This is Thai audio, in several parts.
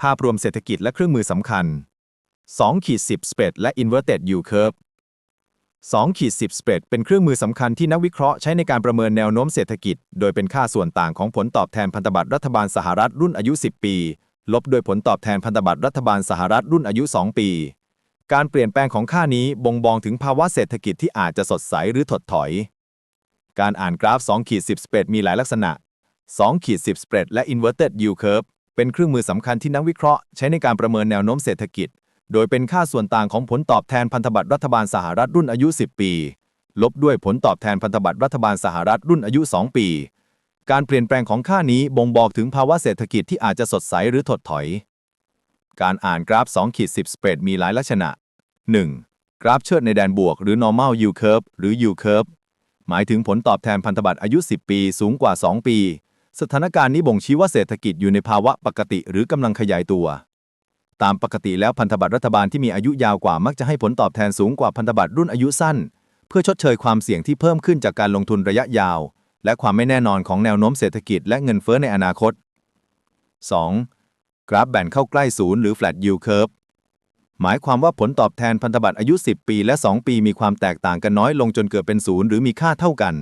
ภาพรวมเศรษฐกิจและเครื่องมือสำคัญ2ขีด10 spread และ inverted yield curve 2ขีด10 spread เป็นเครื่องมือสำคัญที่นักวิเคราะห์ใช้ในการประเมินแนวโน้มเศรษฐกิจ โดยเป็นค่าส่วนต่างของผลตอบแทนพันธบัตรรัฐบาลสหรัฐรุ่นอายุ 10 ปี ลบด้วยผลตอบแทนพันธบัตรรัฐบาลสหรัฐรุ่นอายุ 2 ปี การเปลี่ยนแปลงของค่านี้บ่งบอกถึงภาวะเศรษฐกิจที่อาจจะสดใสหรือถดถอย การอ่านกราฟ2ขีด10 spread มีหลายลักษณะ2ขีด10 spread และ inverted yield curve เป็นเครื่องมือสำคัญที่นักวิเคราะห์ใช้ในการประเมินแนวโน้มเศรษฐกิจ โดยเป็นค่าส่วนต่างของผลตอบแทนพันธบัตรรัฐบาลสหรัฐรุ่นอายุ 10 ปี ลบด้วยผลตอบแทนพันธบัตรรัฐบาลสหรัฐรุ่นอายุ 2 ปี การเปลี่ยนแปลงของค่านี้บ่งบอกถึงภาวะเศรษฐกิจที่อาจจะสดใสหรือถดถอย การอ่านกราฟ2ขีด10 spread มีหลายลักษณะ 1. กราฟเชิดในแดนบวก หรือ normal yield curve หรือ yield curve หมายถึงผลตอบแทนพันธบัตรอายุ 10 ปี สูงกว่า 2 ปี สถานการณ์นี้บ่งชี้ว่าเศรษฐกิจอยู่ในภาวะปกติหรือกำลังขยายตัว ตามปกติแล้วพันธบัตรรัฐบาลที่มีอายุยาวกว่ามักจะให้ผลตอบแทนสูงกว่าพันธบัตรรุ่นอายุสั้น เพื่อชดเชยความเสี่ยงที่เพิ่มขึ้นจากการลงทุนระยะยาว และความไม่แน่นอนของแนวโน้มเศรษฐกิจและเงินเฟ้อในอนาคต 2. กราฟแบนเข้าใกล้ศูนย์หรือ flat yield curve หมายความว่าผลตอบแทนพันธบัตรอายุ 10 ปี และ 2 ปีมีความแตกต่างกันน้อยลงจนเกิดเป็นศูนย์หรือมีค่าเท่ากัน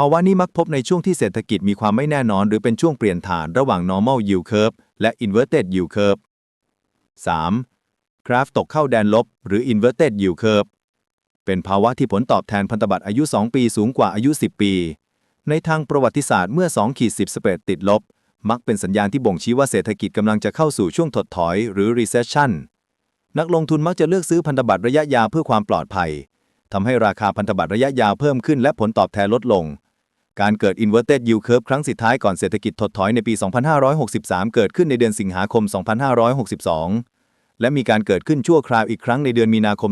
ภาวะนี้มักพบในช่วงที่เศรษฐกิจมีความไม่แน่นอน หรือเป็นช่วงเปลี่ยนฐานระหว่าง normal yield curve และ inverted yield curve 3. กราฟตกเข้าแดนลบ หรือ inverted yield curve เป็นภาวะที่ผลตอบแทนพันธบัตรอายุ 2 ปีสูงกว่าอายุ 10 ปี ในทางประวัติศาสตร์เมื่อ2ขีด10สเปรดติดลบ มักเป็นสัญญาณที่บ่งชี้ว่าเศรษฐกิจกำลังจะเข้าสู่ช่วงถดถอยหรือ recession นักลงทุนมักจะเลือกซื้อพันธบัตรระยะยาวเพื่อความปลอดภัยทำให้ราคาพันธบัตรระยะยาวเพิ่มขึ้นและผลตอบแทนลดลง การเกิด inverted yield curve ครั้งสุดท้ายก่อนเศรษฐกิจถดถอยในปี 2563 เกิดขึ้นในเดือนสิงหาคม 2562 และมีการเกิดขึ้นชั่วคราวอีกครั้งในเดือนมีนาคม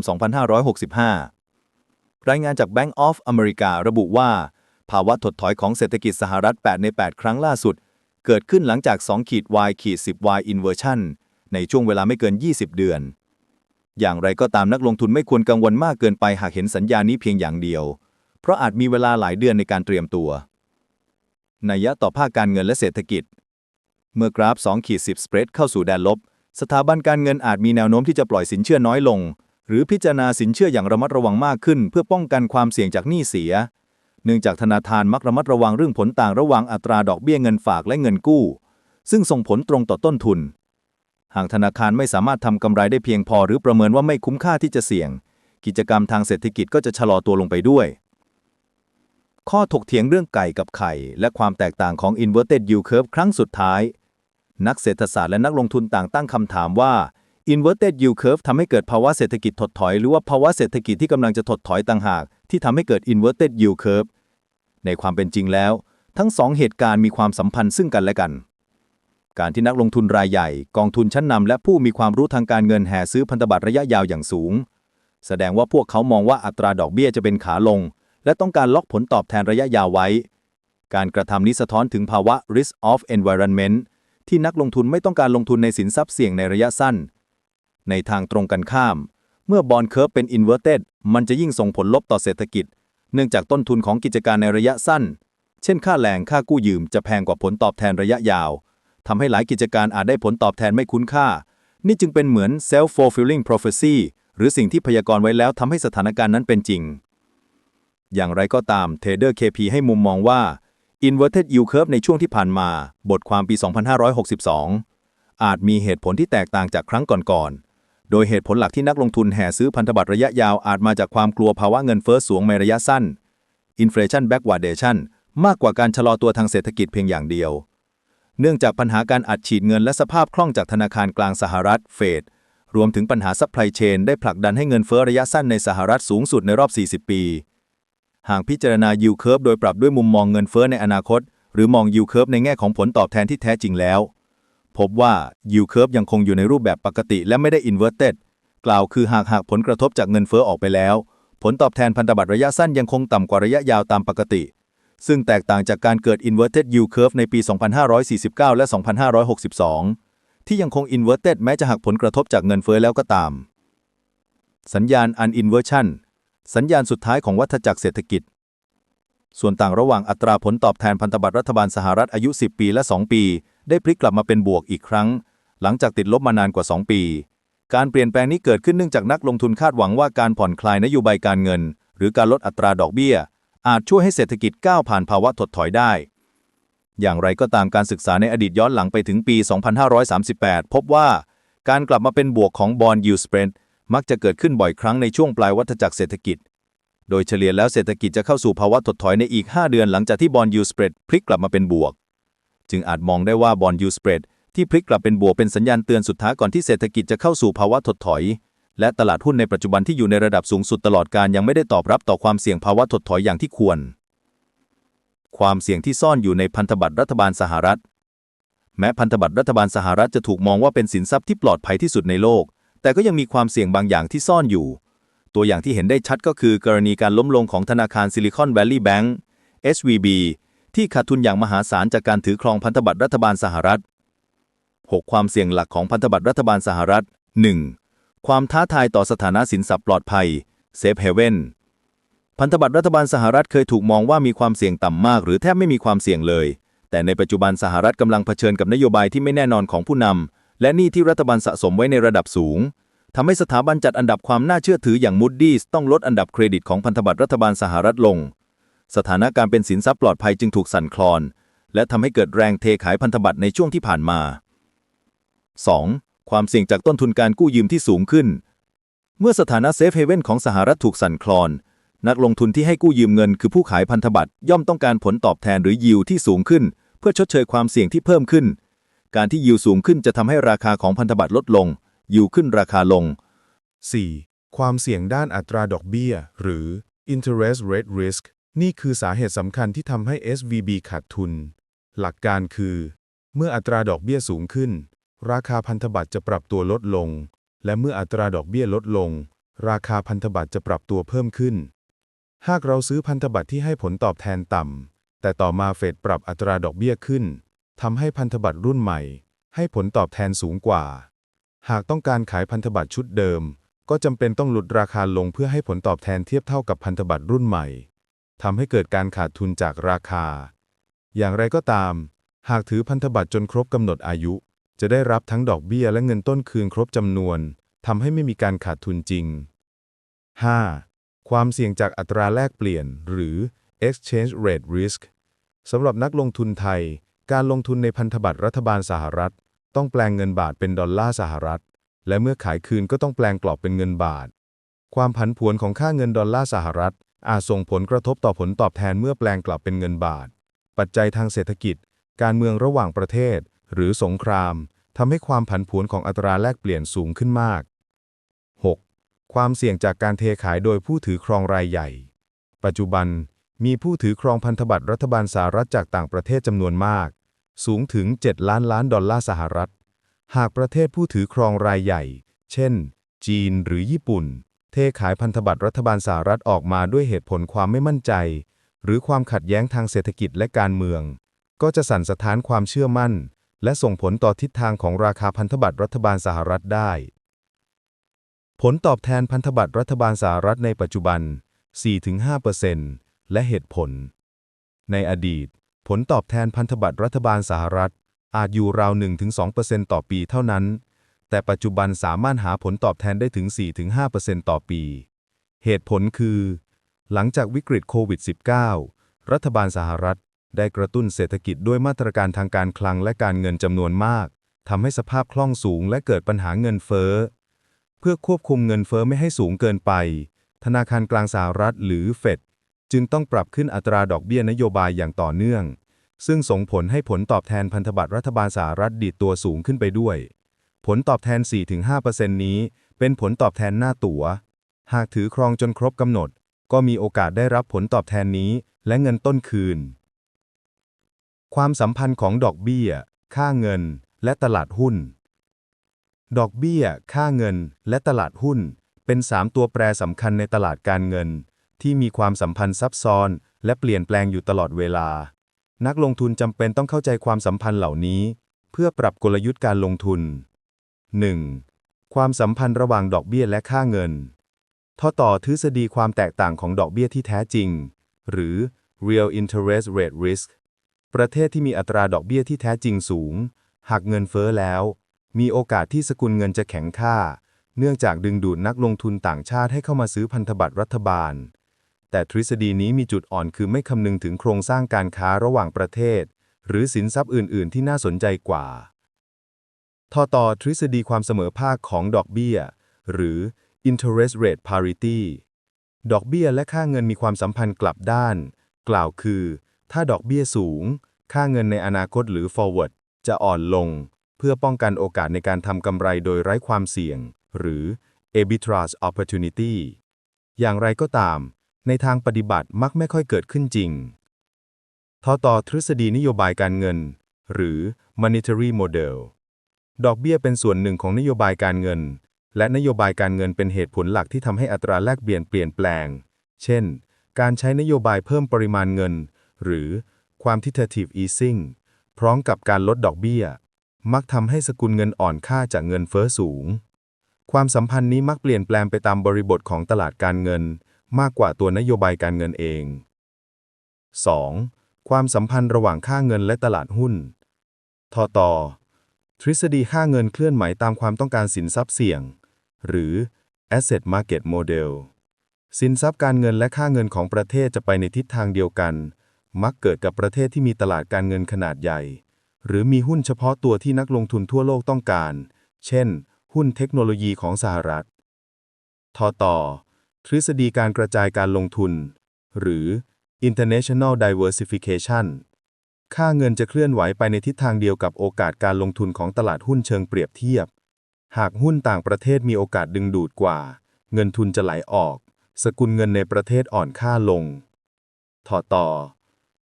2565 รายงานจาก Bank of America ระบุว่า ภาวะถดถอยของเศรษฐกิจสหรัฐ 8 ใน 8 ครั้งล่าสุด เกิดขึ้นหลังจาก2ขีด Y ขีด10 Y inversion ในช่วงเวลาไม่เกิน 20 เดือน อย่างไรก็ตามนักลงทุนไม่ควรกังวลมากเกินไปหากเห็นสัญญาณนี้เพียงอย่างเดียว เพราะอาจมีเวลาหลายเดือนในการเตรียมตัวนัยยะต่อภาคการเงินและเศรษฐกิจ เมื่อกราฟ2ขีด10 spread เข้าสู่แดนลบ สถาบันการเงินอาจมีแนวโน้มที่จะปล่อยสินเชื่อน้อยลง หรือพิจารณาสินเชื่ออย่างระมัดระวังมากขึ้น เพื่อป้องกันความเสี่ยงจากหนี้เสีย เนื่องจากธนาคารมักระมัดระวังเรื่องผลต่างระหว่างอัตราดอกเบี้ยเงินฝากและเงินกู้ ซึ่งส่งผลตรงต่อต้นทุน หากธนาคารไม่สามารถทำกำไรได้เพียงพอ หรือประเมินว่าไม่คุ้มค่าที่จะเสี่ยง กิจกรรมทางเศรษฐกิจก็จะชะลอตัวลงไปด้วย ข้อถกเถียงเรื่องไก่กับไข่ และความแตกต่างของ inverted yield curve ครั้งสุดท้าย นักเศรษฐศาสตร์และนักลงทุนต่างตั้งคำถามว่า inverted yield curve ทำให้เกิดภาวะเศรษฐกิจถดถอย หรือว่าภาวะเศรษฐกิจที่กำลังจะถดถอยต่างหาก ที่ทำให้เกิด inverted yield curve ในความเป็นจริงแล้ว ทั้งสองเหตุการณ์มีความสัมพันธ์ซึ่งกันและกัน การที่นักลงทุนรายใหญ่ กองทุนชั้นนำและผู้มีความรู้ทางการเงินแห่ซื้อพันธบัตรระยะยาวอย่างสูง แสดงว่าพวกเขามองว่าอัตราดอกเบี้ยจะเป็นขาลง และต้องการล็อกผลตอบแทนระยะยาวไว้ การกระทำนี้สะท้อนถึงภาวะ risk of environment ที่นักลงทุนไม่ต้องการลงทุนในสินทรัพย์เสี่ยงในระยะสั้น ในทางตรงกันข้าม เมื่อบอลเค r ร์ฟเป็น inverted มันจะยิ่งส่งผลลบต่อเศรษฐกิจ เนื่องจากต้นทุนของกิจการในระยะสั้น เช่น ค่าแรงค่ากู้ยืมจะแพงกว่าผลตอบแทนระยะยาวทำให้หลายกิจการอาจได้ผลตอบแทนไม่คุ้นค่า นี่จึงเป็นเหมือน self fulfilling prophecy หรือสิ่งที่พยากรณ์ไว้แล้วทำให้สถานการณ์นั้นเป็นจริง อย่างไรก็ตามเทรดเดอร์ KP ให้มุมมองว่า inverted yield curve ในช่วงที่ผ่านมา บทความปี 2562 อาจมีเหตุผลที่แตกต่างจากครั้งก่อนๆ โดยเหตุผลหลักที่นักลงทุนแห่ซื้อพันธบัตรระยะยาวอาจมาจากความกลัวภาวะเงินเฟ้อสูงในระยะสั้น inflation backwardation มากกว่าการชะลอตัวทางเศรษฐกิจเพียงอย่างเดียว เนื่องจากปัญหาการอัดฉีดเงินและสภาพคล่องจากธนาคารกลางสหรัฐเฟดรวมถึงปัญหาซัพพลายเชนได้ผลักดันให้เงินเฟ้อระยะสั้นในสหรัฐสูงสุดในรอบ 40 ปี หากพิจารณา yield curve โดยปรับด้วยมุมมองเงินเฟ้อในอนาคต หรือมอง yield curve ในแง่ของผลตอบแทนที่แท้จริงแล้ว พบว่า yield curve ยังคงอยู่ในรูปแบบปกติและไม่ได้ inverted กล่าวคือหากหากผลกระทบจากเงินเฟ้อออกไปแล้ว ผลตอบแทนพันธบัตรระยะสั้นยังคงต่ำกว่าระยะยาวตามปกติ ซึ่งแตกต่างจากการเกิด inverted yield curve ในปี 2549 และ 2562 ที่ยังคง inverted แม้จะหักผลกระทบจากเงินเฟ้อแล้วก็ตาม สัญญาณ uninversion สัญญาณสุดท้ายของวัฏจักรเศรษฐกิจ ส่วนต่างระหว่างอัตราผลตอบแทนพันธบัตรรัฐบาลสหรัฐอายุ 10 ปีและ 2 ปี ได้พลิกกลับมาเป็นบวกอีกครั้ง หลังจากติดลบมานานกว่า 2 ปี การเปลี่ยนแปลงนี้เกิดขึ้นเนื่องจากนักลงทุนคาดหวังว่าการผ่อนคลายนโยบายการเงิน หรือการลดอัตราดอกเบี้ย อาจช่วยให้เศรษฐกิจก้าวผ่านภาวะถดถอยได้อย่างไรก็ตามการศึกษาในอดีตย้อนหลังไปถึงปี 2538 พบว่า การกลับมาเป็นบวกของ Bond Yield Spread มักจะเกิดขึ้นบ่อยครั้งในช่วงปลายวัฏจักรเศรษฐกิจ โดยเฉลี่ยแล้วเศรษฐกิจจะเข้าสู่ภาวะถดถอยในอีก 5 เดือนหลังจากที่ Bond Yield Spread พลิกกลับมาเป็นบวก จึงอาจมองได้ว่า Bond Yield Spread ที่พลิกกลับเป็นบวกเป็นสัญญาณเตือนสุดท้ายก่อนที่เศรษฐกิจจะเข้าสู่ภาวะถดถอย และตลาดหุ้นในปัจจุบันที่อยู่ในระดับสูงสุดตลอดการยังไม่ได้ตอบรับต่อความเสี่ยงภาวะถดถอยอย่างที่ควร ความเสี่ยงที่ซ่อนอยู่ในพันธบัตรรัฐบาลสหรัฐ แม้พันธบัตรรัฐบาลสหรัฐจะถูกมองว่าเป็นสินทรัพย์ที่ปลอดภัยที่สุดในโลก แต่ก็ยังมีความเสี่ยงบางอย่างที่ซ่อนอยู่ ตัวอย่างที่เห็นได้ชัดก็คือกรณีการล้มลงของธนาคารซิลิคอนแวลลีย์แบงก์ SVB ที่ขาดทุนอย่างมหาศาลจากการถือครองพันธบัตรรัฐบาลสหรัฐ 6 ความเสี่ยงหลักของพันธบัตรรัฐบาลสหรัฐ 1. ความท้าทายต่อสถานะสินทรัพย์ปลอดภัย Safe Haven พันธบัตรรัฐบาลสหรัฐเคยถูกมองว่ามีความเสี่ยงต่ำมาก หรือแทบไม่มีความเสี่ยงเลย แต่ในปัจจุบันสหรัฐกำลังเผชิญกับนโยบายที่ไม่แน่นอนของผู้นำ และหนี้ที่รัฐบาลสะสมไว้ในระดับสูงทำให้สถาบันจัดอันดับความน่าเชื่อถืออย่าง Moody's ต้องลดอันดับเครดิตของพันธบัตรรัฐบาลสหรัฐลง สถานการณ์เป็นสินทรัพย์ปลอดภัยจึงถูกสั่นคลอน และทำให้เกิดแรงเทขายพันธบัตรในช่วงที่ผ่านมา 2. ความเสี่ยงจากต้นทุนการกู้ยืมที่สูงขึ้น เมื่อสถานะเซฟเฮเว่นของสหรัฐถูกสั่นคลอน นักลงทุนที่ให้กู้ยืมเงินคือผู้ขายพันธบัตรย่อมต้องการผลตอบแทนหรือยิวที่สูงขึ้น เพื่อชดเชยความเสี่ยงที่เพิ่มขึ้น การที่ยิวสูงขึ้นจะทำให้ราคาของพันธบัตรลดลง ยิวขึ้นราคาลง 4. ความเสี่ยงด้านอัตราดอกเบี้ย หรือ interest rate risk นี่คือสาเหตุสำคัญที่ทำให้ SVB ขาดทุน หลักการคือ เมื่ออัตราดอกเบี้ยสูงขึ้น ราคาพันธบัตรจะปรับตัวลดลง และเมื่ออัตราดอกเบี้ยลดลง ราคาพันธบัตรจะปรับตัวเพิ่มขึ้น หากเราซื้อพันธบัตรที่ให้ผลตอบแทนต่ำแต่ต่อมาเฟดปรับอัตราดอกเบี้ยขึ้น ทำให้พันธบัตรรุ่นใหม่ ให้ผลตอบแทนสูงกว่า หากต้องการขายพันธบัตรชุดเดิม ก็จำเป็นต้องลดราคาลงเพื่อให้ผลตอบแทนเทียบเท่ากับพันธบัตรรุ่นใหม่ทำให้เกิดการขาดทุนจากราคา อย่างไรก็ตาม หากถือพันธบัตรจนครบกำหนดอายุ จะได้รับทั้งดอกเบี้ยและเงินต้นคืนครบจำนวนทำให้ไม่มีการขาดทุนจริง 5. ความเสี่ยงจากอัตราแลกเปลี่ยน หรือ exchange rate risk สำหรับนักลงทุนไทย การลงทุนในพันธบัตรรัฐบาลสหรัฐ ต้องแปลงเงินบาทเป็นดอลลาร์สหรัฐ และเมื่อขายคืนก็ต้องแปลงกรอบเป็นเงินบาท ความผันผวนของค่าเงินดอลลาร์สหรัฐ อาจส่งผลกระทบต่อผลตอบแทนเมื่อแปลงกลับเป็นเงินบาท ปัจจัยทางเศรษฐกิจ การเมืองระหว่างประเทศ หรือสงครามทำให้ความผันผวนของอัตราแลกเปลี่ยนสูงขึ้นมาก 6. ความเสี่ยงจากการเทขายโดยผู้ถือครองรายใหญ่ ปัจจุบัน มีผู้ถือครองพันธบัตรรัฐบาลสหรัฐจากต่างประเทศจำนวนมาก สูงถึง 7 ล้านล้านดอลลาร์สหรัฐ หากประเทศผู้ถือครองรายใหญ่ เช่น จีนหรือญี่ปุ่น เทขายพันธบัตรรัฐบาลสหรัฐออกมาด้วยเหตุผลความไม่มั่นใจ หรือความขัดแย้งทางเศรษฐกิจและการเมือง ก็จะสั่นสะท้านความเชื่อมั่น และส่งผลต่อทิศทางของราคาพันธบัตรรัฐบาลสหรัฐได้ ผลตอบแทนพันธบัตรรัฐบาลสหรัฐในปัจจุบัน 4-5% และเหตุผล ในอดีต ผลตอบแทนพันธบัตรรัฐบาลสหรัฐ อาจอยู่ราว 1-2%ต่อปีเท่านั้น แต่ปัจจุบันสามารถหาผลตอบแทนได้ถึง 4-5%ต่อปี เหตุผลคือ หลังจากวิกฤตโควิด -19 รัฐบาลสหรัฐได้กระตุ้นเศรษฐกิจด้วยมาตรการทางการคลังและการเงินจำนวนมากทำให้สภาพคล่องสูงและเกิดปัญหาเงินเฟ้อ เพื่อควบคุมเงินเฟ้อไม่ให้สูงเกินไป ธนาคารกลางสหรัฐหรือเฟด จึงต้องปรับขึ้นอัตราดอกเบี้ยนโยบายอย่างต่อเนื่อง ซึ่งส่งผลให้ผลตอบแทนพันธบัตรรัฐบาลสหรัฐดีดตัวสูงขึ้นไปด้วย ผลตอบแทน 4-5%นี้ เป็นผลตอบแทนหน้าตั๋ว หากถือครองจนครบกำหนด ก็มีโอกาสได้รับผลตอบแทนนี้และเงินต้นคืน ความสัมพันธ์ของดอกเบี้ย ค่าเงิน และตลาดหุ้น ดอกเบี้ย ค่าเงิน และตลาดหุ้น เป็น 3 ตัวแปรสำคัญในตลาดการเงิน ที่มีความสัมพันธ์ซับซ้อน และเปลี่ยนแปลงอยู่ตลอดเวลา นักลงทุนจำเป็นต้องเข้าใจความสัมพันธ์เหล่านี้ เพื่อปรับกลยุทธ์การลงทุน 1. ความสัมพันธ์ระหว่างดอกเบี้ยและค่าเงินท่อต่อทฤษฎีความแตกต่างของดอกเบี้ยที่แท้จริง หรือ real interest rate risk ประเทศที่มีอัตราดอกเบี้ยที่แท้จริงสูง หากเงินเฟ้อแล้ว มีโอกาสที่สกุลเงินจะแข็งค่า เนื่องจากดึงดูดนักลงทุนต่างชาติให้เข้ามาซื้อพันธบัตรรัฐบาล แต่ทฤษฎีนี้มีจุดอ่อนคือไม่คำนึงถึงโครงสร้างการค้าระหว่างประเทศ หรือสินทรัพย์อื่น ๆ ที่น่าสนใจกว่า ทอต่อทฤษฎีความเสมอภาคของดอกเบี้ย หรือ interest rate parity ดอกเบี้ยและค่าเงินมีความสัมพันธ์กลับด้าน กล่าวคือ ถ้าดอกเบี้ยสูง ค่าเงินในอนาคตหรือ forward จะอ่อนลง เพื่อป้องกันโอกาสในการทำกำไรโดยไร้ความเสี่ยง หรือ arbitrage opportunity อย่างไรก็ตาม ในทางปฏิบัติมักไม่ค่อยเกิดขึ้นจริงทอต่อทฤษฎีนโยบายการเงิน หรือ monetary model ดอกเบี้ยเป็นส่วนหนึ่งของนโยบายการเงิน และนโยบายการเงินเป็นเหตุผลหลักที่ทำให้อัตราแลกเปลี่ยนเปลี่ยนแปลง เช่น การใช้นโยบายเพิ่มปริมาณเงิน หรือ quantitative easing พร้อมกับการลดดอกเบี้ย มักทำให้สกุลเงินอ่อนค่าจากเงินเฟ้อสูง ความสัมพันธ์นี้มักเปลี่ยนแปลงไปตามบริบทของตลาดการเงิน มากกว่าตัวนโยบายการเงินเอง 2. ความสัมพันธ์ระหว่างค่าเงินและตลาดหุ้นทอตอทฤษฎีค่าเงินเคลื่อนไหวตามความต้องการสินทรัพย์เสี่ยง หรือ asset market model สินทรัพย์การเงินและค่าเงินของประเทศจะไปในทิศทางเดียวกัน มักเกิดกับประเทศที่มีตลาดการเงินขนาดใหญ่ หรือมีหุ้นเฉพาะตัวที่นักลงทุนทั่วโลกต้องการ เช่น หุ้นเทคโนโลยีของสหรัฐทอตอ ทฤษฎีการกระจายการลงทุน หรือ international diversification ค่าเงินจะเคลื่อนไหวไปในทิศทางเดียวกับโอกาสการลงทุนของตลาดหุ้นเชิงเปรียบเทียบ หากหุ้นต่างประเทศมีโอกาสดึงดูดกว่า เงินทุนจะไหลออก สกุลเงินในประเทศอ่อนค่าลง ถอต่อ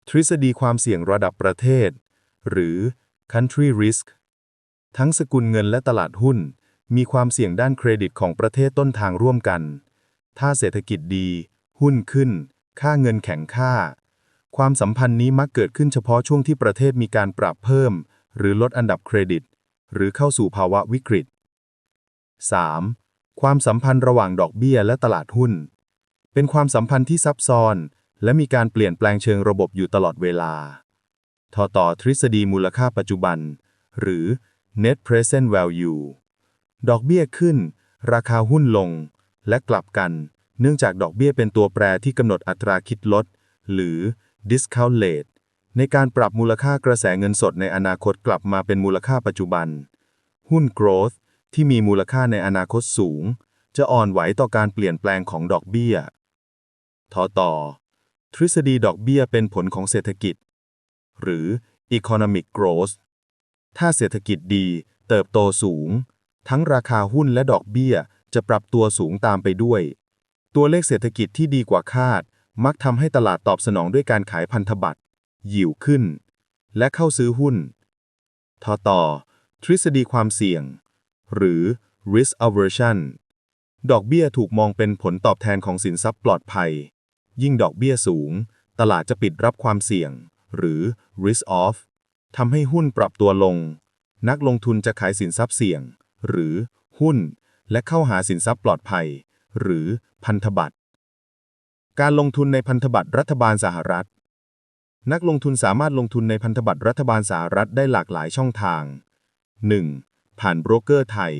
ทฤษฎีความเสี่ยงระดับประเทศ หรือ country risk ทั้งสกุลเงินและตลาดหุ้น มีความเสี่ยงด้านเครดิตของประเทศต้นทางร่วมกัน ถ้าเศรษฐกิจดี หุ้นขึ้น ค่าเงินแข็งค่า ความสัมพันธ์นี้มักเกิดขึ้นเฉพาะช่วงที่ประเทศมีการปรับเพิ่ม หรือลดอันดับเครดิต หรือเข้าสู่ภาวะวิกฤต 3. ความสัมพันธ์ระหว่างดอกเบี้ยและตลาดหุ้น เป็นความสัมพันธ์ที่ซับซ้อน และมีการเปลี่ยนแปลงเชิงระบบอยู่ตลอดเวลาทอต่อทฤษฎีมูลค่าปัจจุบัน หรือ net present value ดอกเบี้ยขึ้น ราคาหุ้นลง และกลับกัน เนื่องจากดอกเบี้ยเป็นตัวแปรที่กำหนดอัตราคิดลด หรือ discount rate ในการปรับมูลค่ากระแสเงินสดในอนาคตกลับมาเป็นมูลค่าปัจจุบัน หุ้น growth ที่มีมูลค่าในอนาคตสูง จะอ่อนไหวต่อการเปลี่ยนแปลงของดอกเบี้ย ทอต่อ ทฤษฎีดอกเบี้ยเป็นผลของเศรษฐกิจ หรือ economic growth ถ้าเศรษฐกิจดี เติบโตสูง ทั้งราคาหุ้นและดอกเบี้ย จะปรับตัวสูงตามไปด้วย ตัวเลขเศรษฐกิจที่ดีกว่าคาด มักทำให้ตลาดตอบสนองด้วยการขายพันธบัตรยิวขึ้น และเข้าซื้อหุ้นทอต่อ ทฤษฎีความเสี่ยง หรือ risk aversion ดอกเบี้ยถูกมองเป็นผลตอบแทนของสินทรัพย์ปลอดภัย ยิ่งดอกเบี้ยสูง ตลาดจะปิดรับความเสี่ยง หรือ risk off ทำให้หุ้นปรับตัวลง นักลงทุนจะขายสินทรัพย์เสี่ยง หรือหุ้น และเข้าหาสินทรัพย์ปลอดภัย หรือพันธบัตร การลงทุนในพันธบัตรรัฐบาลสหรัฐ นักลงทุนสามารถลงทุนในพันธบัตรรัฐบาลสหรัฐได้หลากหลายช่องทาง 1. ผ่านโบรกเกอร์ไทย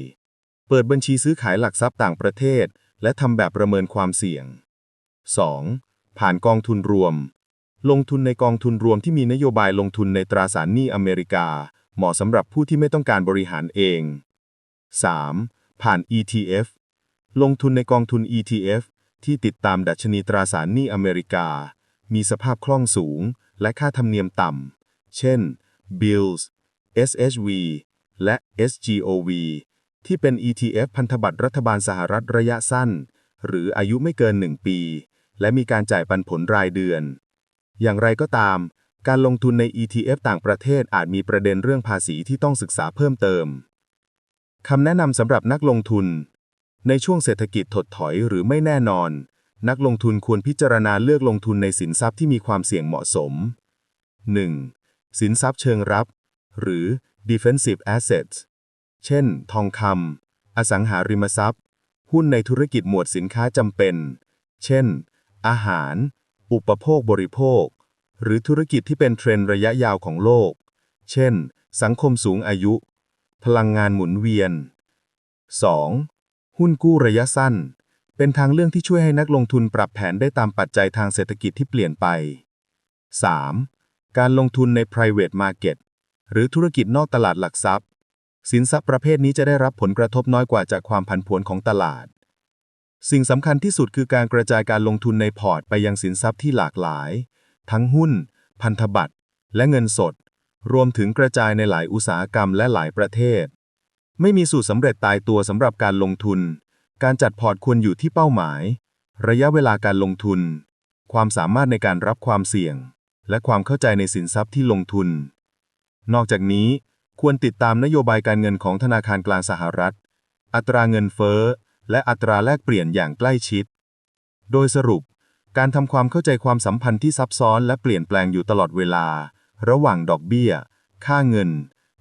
เปิดบัญชีซื้อขายหลักทรัพย์ต่างประเทศ และทำแบบประเมินความเสี่ยง 2. ผ่านกองทุนรวม ลงทุนในกองทุนรวมที่มีนโยบายลงทุนในตราสารหนี้อเมริกา เหมาะสำหรับผู้ที่ไม่ต้องการบริหารเอง 3. ผ่าน ETF ลงทุนในกองทุน ETF ที่ติดตามดัชนีตราสารหนี้อเมริกา มีสภาพคล่องสูง และค่าธรรมเนียมต่ำ เช่น Bills SHV และ SGOV ที่เป็น ETF พันธบัตรรัฐบาลสหรัฐระยะสั้น หรืออายุไม่เกิน 1 ปี และมีการจ่ายปันผลรายเดือน อย่างไรก็ตาม การลงทุนใน ETF ต่างประเทศอาจมีประเด็นเรื่องภาษีที่ต้องศึกษาเพิ่มเติม คำแนะนำสำหรับนักลงทุน ในช่วงเศรษฐกิจถดถอยหรือไม่แน่นอน นักลงทุนควรพิจารณาเลือกลงทุนในสินทรัพย์ที่มีความเสี่ยงเหมาะสม 1. สินทรัพย์เชิงรับ หรือ defensive assets เช่น ทองคำอสังหาริมทรัพย์ หุ้นในธุรกิจหมวดสินค้าจำเป็น เช่น อาหาร อุปโภคบริโภค หรือธุรกิจที่เป็นเทรนด์ระยะยาวของโลก เช่น สังคมสูงอายุ พลังงานหมุนเวียน 2. หุ้นกู้ระยะสั้น เป็นทางเลือกที่ช่วยให้นักลงทุนปรับแผนได้ตามปัจจัยทางเศรษฐกิจที่เปลี่ยนไป 3. การลงทุนใน private market หรือธุรกิจนอกตลาดหลักทรัพย์ สินทรัพย์ประเภทนี้จะได้รับผลกระทบน้อยกว่าจากความผันผวนของตลาด สิ่งสำคัญที่สุดคือการกระจายการลงทุนในพอร์ตไปยังสินทรัพย์ที่หลากหลาย ทั้งหุ้น พันธบัตร และเงินสด รวมถึงกระจายในหลายอุตสาหกรรมและหลายประเทศ ไม่มีสูตรสำเร็จตายตัวสำหรับการลงทุน การจัดพอร์ตควรอยู่ที่เป้าหมาย ระยะเวลาการลงทุน ความสามารถในการรับความเสี่ยง และความเข้าใจในสินทรัพย์ที่ลงทุน นอกจากนี้ควรติดตามนโยบายการเงินของธนาคารกลางสหรัฐ อัตราเงินเฟ้อ และอัตราแลกเปลี่ยนอย่างใกล้ชิด โดยสรุป การทำความเข้าใจความสัมพันธ์ที่ซับซ้อนและเปลี่ยนแปลงอยู่ตลอดเวลา ระหว่างดอกเบี้ย ค่าเงิน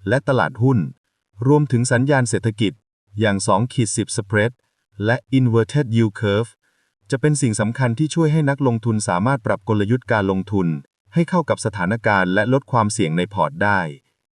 และตลาดหุ้น รวมถึงสัญญาณเศรษฐกิจ อย่าง2ขีด10 spread และ inverted yield curve จะเป็นสิ่งสำคัญที่ช่วยให้นักลงทุนสามารถปรับกลยุทธ์การลงทุน ให้เข้ากับสถานการณ์และลดความเสี่ยงในพอร์ตได้